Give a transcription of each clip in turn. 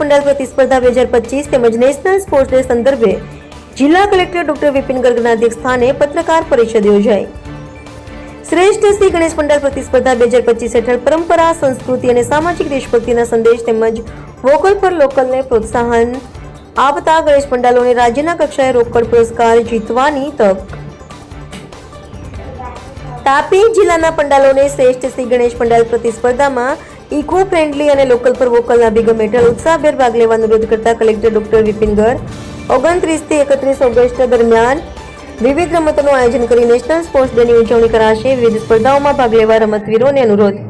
પંડાલ પ્રતિસ્પર્ધા બે હજાર પચીસ તેમજ નેશનલ સ્પોર્ટ્સ ડે સંદર્ભે જિલ્લા કલેક્ટર ડોક્ટર વિપિન ગર્ગના અધ્યક્ષસ્થાને પત્રકાર પરિષદ યોજાઈ. શ્રેષ્ઠ શ્રી ગણેશ પંડાલ પ્રતિસ્પર્ધા બે હજાર પચીસ હેઠળ પરંપરા, સંસ્કૃતિ અને સામાજિક દેશભક્તિના સંદેશ તેમજ વોકલ ફોર લોકલને પ્રોત્સાહન આપતા ગણેશ પંડાલોને રાજ્યના કક્ષાએ રોકડ પુરસ્કાર જીતવાની તક. તાપી જિલ્લાના પંડાલોને શ્રેષ્ઠ શ્રી ગણેશ પંડાલ પ્રતિસ્પર્ધામાં ઇકો ફ્રેન્ડલી અને લોકલ પર વોકલના અભિગમ હેઠળ ઉત્સાહભેર ભાગ લેવા અનુરોધ કરતા કલેક્ટર ડોક્ટર વિપિન ગર ઓગણત્રીસથી એકત્રીસ ઓગસ્ટ દરમિયાન વિવિધ રમતોનું આયોજન કરી નેશનલ સ્પોર્ટ્સ ડેની ઉજવણી કરાશે. વિવિધ સ્પર્ધાઓમાં ભાગ લેવા રમતવીરોને અનુરોધ.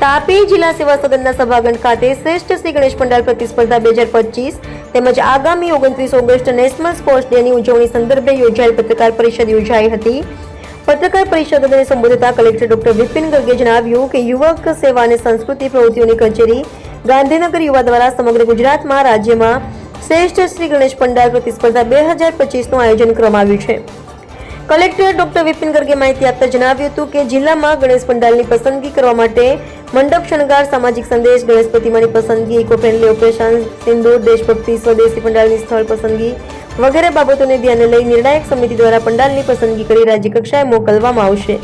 તાપી જિલ્લા સેવા સદનના સભાગઢ ખાતે શ્રેષ્ઠ શ્રી ગણેશ પંડાલ પ્રતિસ્પર્ધા બે હજાર પચીસ તેમજ આગામી ઓગણત્રીસ ઓગસ્ટ નેશનલ સ્પોર્ટ્સ ડેની ઉજવણી સંદર્ભે યોજાયેલ પત્રકાર પરિષદ યોજાઈ હતી. પત્રકાર પરિષદને સંબોધતા કલેક્ટર ડોક્ટર વિપિન ગર્ગે જણાવ્યું કે યુવક સેવા અને સંસ્કૃતિ પ્રવૃત્તિઓની કચેરી ગાંધીનગર યુવા દ્વારા સમગ્ર ગુજરાતમાં રાજ્યમાં શ્રેષ્ઠ શ્રી ગણેશ પંડાલ પ્રતિસ્પર્ધા બે હજાર પચીસનું આયોજન કરવામાં છે. કલેક્ટર ડોક્ટર વિપિન ગર્ગે માહિતી આપતા જણાવ્યું હતું કે જિલ્લામાં ગણેશ પંડાલની પસંદગી કરવા માટે મંડપ શણગાર, સામાજિક સંદેશ, ગણેશ પ્રતિમાની પસંદગી ઇકો ફ્રેન્ડલી ઓપરેશન, સિંદૂર, દેશભક્તિ, સ્વદેશી પંડાલની સ્થળ પસંદગી વગેરે બાબતોને ધ્યાને લઈ નિર્ણાયક સમિતિ દ્વારા પંડાલની પસંદગી કરી રાજ્ય કક્ષાએ મોકલવામાં આવશે.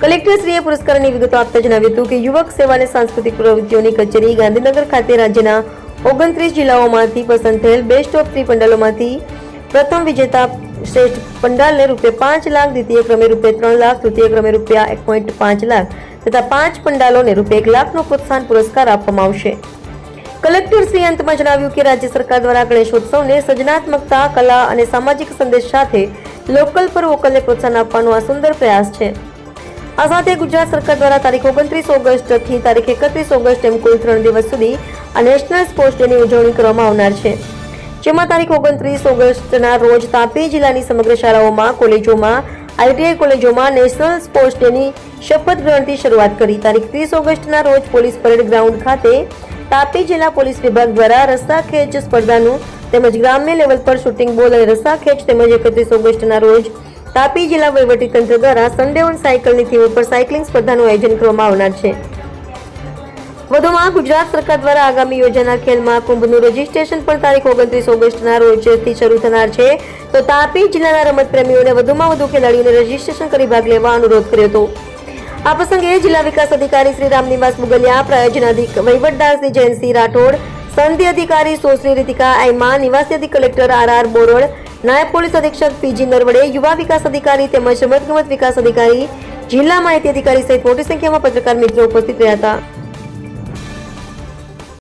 કલેક્ટરશ્રીએ પુરસ્કારની વિગતો આપતા જણાવ્યું હતું કે યુવક સેવા અને સાંસ્કૃતિક પ્રવૃત્તિઓની કચેરી ગાંધીનગર ખાતે રાજ્યના ઓગણત્રીસ જિલ્લાઓમાંથી પસંદ થયેલ બેસ્ટ ઓફ થ્રી પંડાલોમાંથી પ્રથમ વિજેતા શ્રેષ્ઠ પંડાલને રૂપિયા પાંચ લાખ, દ્વિતીય ક્રમે રૂપિયા ત્રણ લાખ, તૃતીય ક્રમે રૂપિયા એક પોઈન્ટ પાંચ લાખ તથા પાંચ પંડાલોને રૂપિયા એક લાખનો પ્રોત્સાહન પુરસ્કાર આપવામાં આવશે. કલેક્ટર શ્રી અંતમાં જણાવ્યું કે રાજ્ય સરકાર દ્વારા ગણેશોત્સવને સર્જનાત્મકતા, કલા અને સામાજિક સંદેશ સાથે લોકલ પર વોકલને પ્રોત્સાહન આપવાનો આ સુંદર પ્રયાસ છે. આ સાથે ગુજરાત સરકાર દ્વારા તારીખ ઓગણત્રીસ ઓગસ્ટથી તારીખ એકત્રીસ ઓગસ્ટ એમ કુલ ત્રણ દિવસ સુધી આ નેશનલ સ્પોર્ટ્સ ડેની ઉજવણી કરવામાં આવનાર છે. જેમાં તારીખ ઓગણત્રીસ ઓગસ્ટના રોજ તાપી જિલ્લાની સમગ્ર શાળાઓમાં, કોલેજોમાં, આઈટીઆઈ કોલેજોમાં નેશનલ સ્પોર્ટ્સ ડેની શપથ ગ્રહણથી શરૂઆત કરી. તારીખ ત્રીસ ઓગસ્ટના રોજ પોલીસ પરેડ ગ્રાઉન્ડ ખાતે તાપી જિલ્લા પોલીસ વિભાગ દ્વારા રસ્તા ખેંચ સ્પર્ધાનું તેમજ ગ્રામ્ય લેવલ પર શૂટિંગ બોલ અને રસ્તા ખેંચ તેમજ એકત્રીસ ઓગસ્ટના રોજ તાપી જિલ્લા વહીવટીતંત્ર દ્વારા સન્ડે ઓન સાયકલની થીમ ઉપર સાયકલિંગ સ્પર્ધાનું આયોજન કરવામાં આવનાર છે. વધુમાં ગુજરાત સરકાર દ્વારા આગામી યોજાનાર ખેલ મહાકુંભનું રજીસ્ટ્રેશન પણ તારીખ ઓગણત્રીસ ઓગસ્ટના રોજથી શરૂ થનાર છે. તો તાપી જિલ્લાના રમત પ્રેમીઓને વધુમાં વધુ ખેલાડીઓને રજીસ્ટ્રેશન કરી ભાગ લેવા અનુરોધ કર્યો હતો. આ પ્રસંગે જિલ્લા વિકાસ અધિકારી શ્રી રામનિવાસ મુગલિયા, પ્રયોજન અધિક વહીવટદાર જયંતસિંહ રાઠોડ, સંધિ અધિકારી સુશ્રી રીતિકા આઈમા નિવાસી અધિક કલેક્ટર આર આર બોરોડ, નાયબ પોલીસ અધિક્ષક પીજી નરવડે, યુવા વિકાસ અધિકારી તેમજ રમતગમત વિકાસ અધિકારી, જિલ્લા માહિતી અધિકારી સહિત મોટી સંખ્યામાં પત્રકાર મિત્રો ઉપસ્થિત રહ્યા હતા.